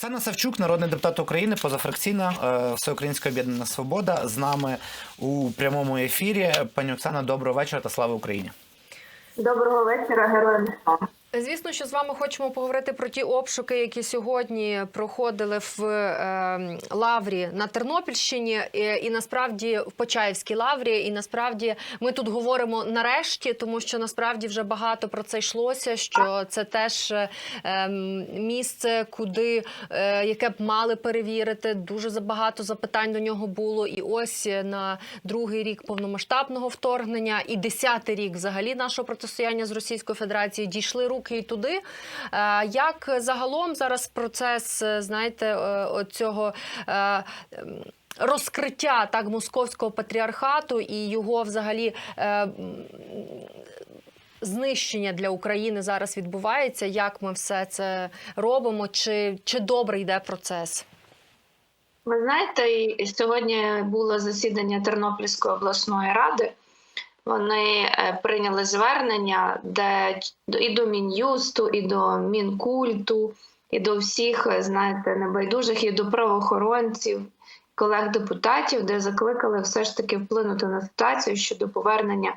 Оксана Савчук, народний депутат України, позафракційна е, Всеукраїнська об'єднана свобода, з нами у прямому ефірі. Пані Оксана, доброго вечора та слава Україні. Доброго вечора, героям слава. Звісно, що з вами хочемо поговорити про ті обшуки, які сьогодні проходили в е, лаврі на Тернопільщині, і, і насправді в Почаївській лаврі. І насправді ми тут говоримо нарешті, тому що насправді вже багато про це йшлося. Що це теж е, місце, куди е, яке б мали перевірити. Дуже забагато запитань до нього було. І ось на другий рік повномасштабного вторгнення, і десятий рік взагалі нашого протистояння з Російською Федерацією дійшли руки і туди. Е, Як загалом зараз процес, е, знаєте, е, цього розкриття так московського патріархату і його взагалі. Знищення для України зараз відбувається. Як ми все це робимо? Чи, чи добре йде процес? Ви знаєте, сьогодні було засідання Тернопільської обласної ради. Вони е, прийняли звернення, де і до Мін'юсту, і до Мінкульту, і до всіх, е, знаєте, небайдужих, і до правоохоронців, колег-депутатів, де закликали все ж таки вплинути на ситуацію щодо повернення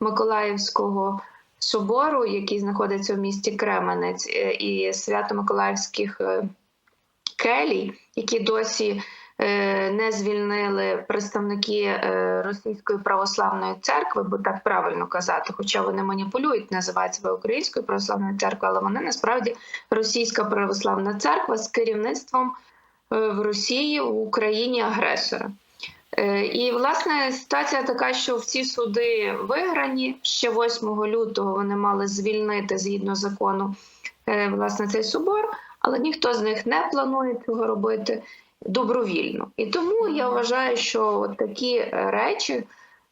Миколаївського собору, який знаходиться в місті Кременець, е, і свято-миколаївських келій, які досі не звільнили представники е, Російської православної церкви, бо так правильно казати, хоча вони маніпулюють, називають себе Українською православною церквою, але вони насправді Російська православна церква з керівництвом е, в Росії в Україні агресора. Е, І власне ситуація така, що всі суди виграні ще 8 лютого. Вони мали звільнити згідно закону е, власне цей собор, але ніхто з них не планує цього робити добровільно. І тому я вважаю, що от такі е, речі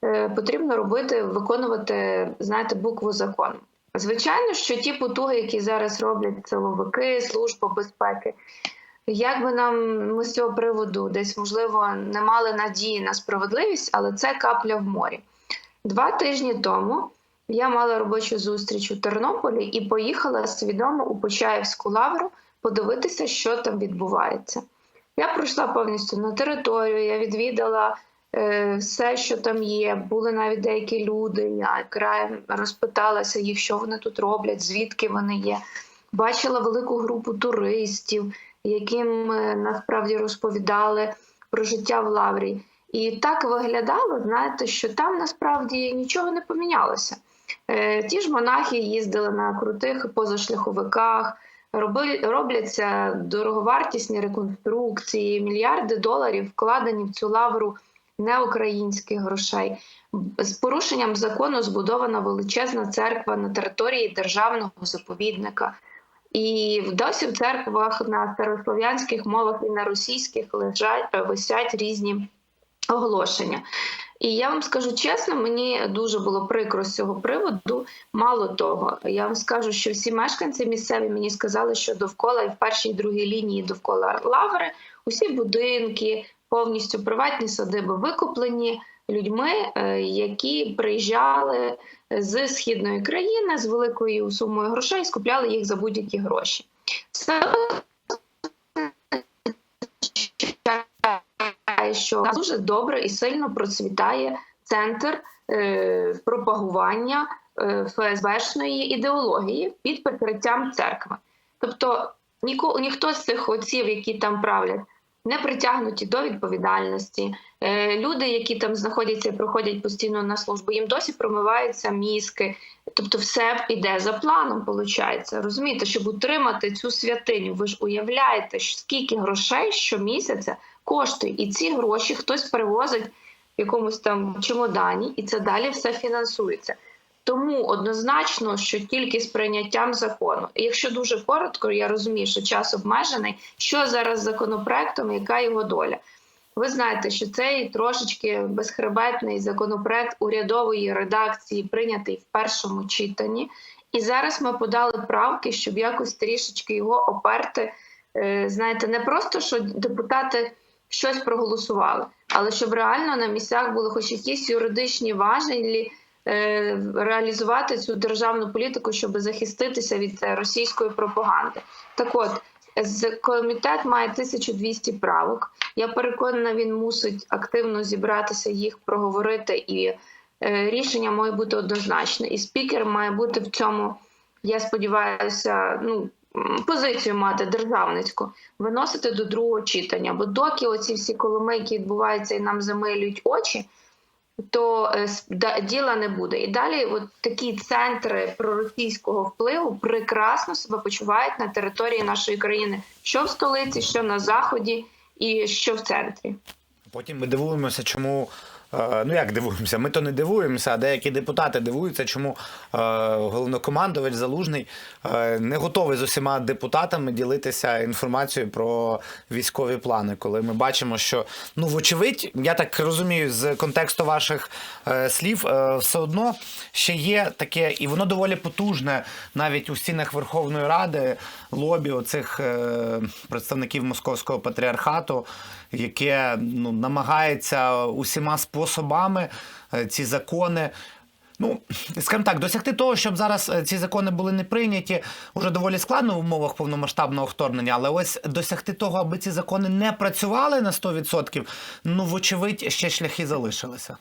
е, потрібно робити, виконувати, знаєте, букву закону. Звичайно, що ті потуги, які зараз роблять силовики, служба безпеки, як би нам ми з цього приводу десь можливо не мали надії на справедливість, але це капля в морі. Два тижні тому я мала робочу зустріч у Тернополі і поїхала свідомо у Почаївську лавру подивитися, що там відбувається. Я пройшла повністю на територію, я відвідала е, все, що там є. Були навіть деякі люди. Я краєм розпиталася їх, що вони тут роблять, звідки вони є. Бачила велику групу туристів, яким е, насправді розповідали про життя в лаврі. І так виглядало, знаєте, що там насправді нічого не помінялося. Е, ті ж монахи їздили на крутих позашляховиках, робляться дороговартісні реконструкції, мільярди доларів вкладені в цю лавру неукраїнських грошей. З порушенням закону збудована величезна церква на території державного заповідника. І досі в церквах на старослов'янських мовах і на російських лежать висять різні оголошення. І я вам скажу чесно, мені дуже було прикро з цього приводу. Мало того, я вам скажу, що всі мешканці місцеві мені сказали, що довкола і в першій і другій лінії довкола лаври усі будинки, повністю приватні садиби викуплені людьми, е, які приїжджали з східної країни з великою сумою грошей, скупляли їх за будь-які гроші. Це що дуже добре і сильно процвітає центр е, пропагування е, ФСБшної ідеології під прикриттям церкви. Тобто ніко, ніхто з цих отців, які там правлять, не притягнуті до відповідальності. Е, люди, які там знаходяться проходять постійно на службу, їм досі промиваються мізки. Тобто, все іде за планом, виходить. Розумієте, щоб утримати цю святиню. Ви ж уявляєте, скільки грошей щомісяця коштує, і ці гроші хтось перевозить в якомусь там чемодані, і це далі все фінансується. Тому однозначно, що тільки з прийняттям закону, і якщо дуже коротко, я розумію, що час обмежений, що зараз з законопроектом, яка його доля. Ви знаєте, що цей трошечки безхребетний законопроект урядової редакції прийнятий в першому читанні, і зараз ми подали правки, щоб якось трішечки його оперти. Е, знаєте, не просто що депутати щось проголосували, але щоб реально на місцях були хоч якісь юридичні важелі е, реалізувати цю державну політику, щоб захиститися від е, російської пропаганди. Так от комітет має 1200 правок. Я переконана, він мусить активно зібратися, їх проговорити, і е, рішення має бути однозначне. І спікер має бути в цьому, я сподіваюся, ну. Позицію мати державницьку виносити до другого читання. Бо доки оці всі коломейки відбуваються і нам замилюють очі, то е, діла не буде. І далі, от такі центри проросійського впливу прекрасно себе почувають на території нашої країни, що в столиці, що на заході, і що в центрі. Потім ми дивуємося, чому. Е, Ну як дивуємося? Ми то не дивуємося, а деякі депутати дивуються, чому е, головнокомандувач Залужний е, не готовий з усіма депутатами ділитися інформацією про військові плани. Коли ми бачимо, що ну вочевидь, я так розумію, з контексту ваших слів, все одно ще є таке, і воно доволі потужне навіть у стінах Верховної Ради лобі оцих представників московського патріархату, яке ну, намагається усіма способами е, ці закони. Ну, скажімо так, досягти того, щоб зараз е, ці закони були не прийняті, вже доволі складно в умовах повномасштабного вторгнення, але ось досягти того, аби ці закони не працювали на 100%, ну, вочевидь, ще шляхи залишилися.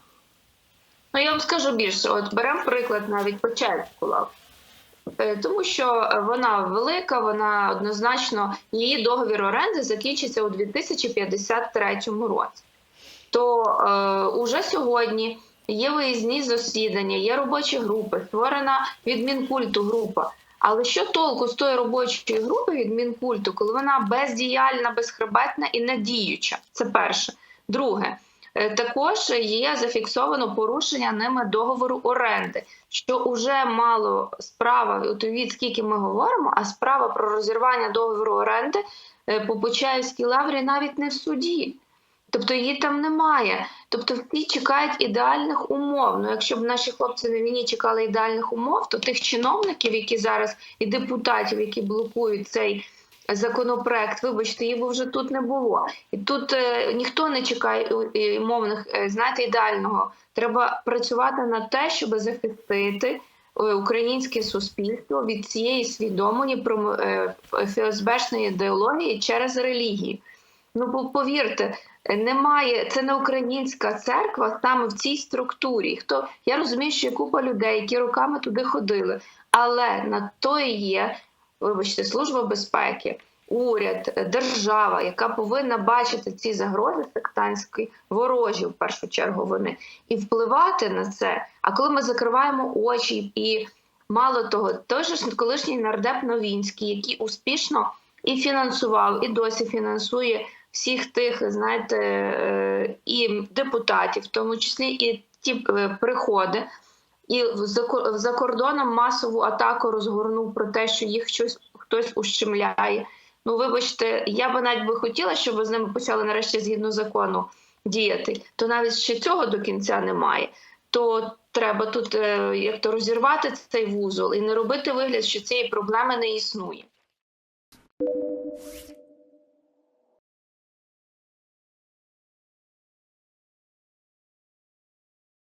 Ну я вам скажу більше: от беремо приклад навіть Почаївську лаву. Е, Тому що вона велика, вона однозначно її договір оренди закінчиться у 2053 році. То е, уже сьогодні є виїзні засідання, є робочі групи, створена від Мінкульту група. Але що толку з тої робочої групи від Мінкульту, коли вона бездіяльна, безхребетна і недіюча? Це перше. Друге, е, також є зафіксовано порушення ними договору оренди, що вже мало справа, від скільки ми говоримо, а справа про розірвання договору оренди е, по Почаївській лаврі навіть не в суді. Тобто її там немає. Тобто всі чекають ідеальних умов. Ну, якщо б наші хлопці на війні чекали ідеальних умов, то тих чиновників, які зараз і депутатів, які блокують цей законопроект, вибачте, би вже тут не було. І тут е, ніхто не чекає е, е, умовних, е, знаєте, ідеального. Треба працювати на те, щоб захистити е, українське суспільство від цієї свідомої е, ФСБшної ідеології через релігію. Ну, бо повірте, немає, це не українська церква саме в цій структурі. Хто я розумію, що є купа людей, які роками туди ходили, але на то і є, вибачте, служба безпеки, уряд, держава, яка повинна бачити ці загрози сектантські, ворожі в першу чергу вони, і впливати на це. А коли ми закриваємо очі і мало того, той ж колишній нардеп Новінський, який успішно і фінансував, і досі фінансує всіх тих, знаєте, е, і депутатів, в тому числі і ті е, приходи. І за кордоном масову атаку розгорнув про те, що їх щось хтось ущемляє. Ну, вибачте, я би навіть би хотіла, щоб з ними почали нарешті згідно закону діяти. То навіть ще цього до кінця немає. То треба тут е, як то розірвати цей вузол і не робити вигляд, що цієї проблеми не існує.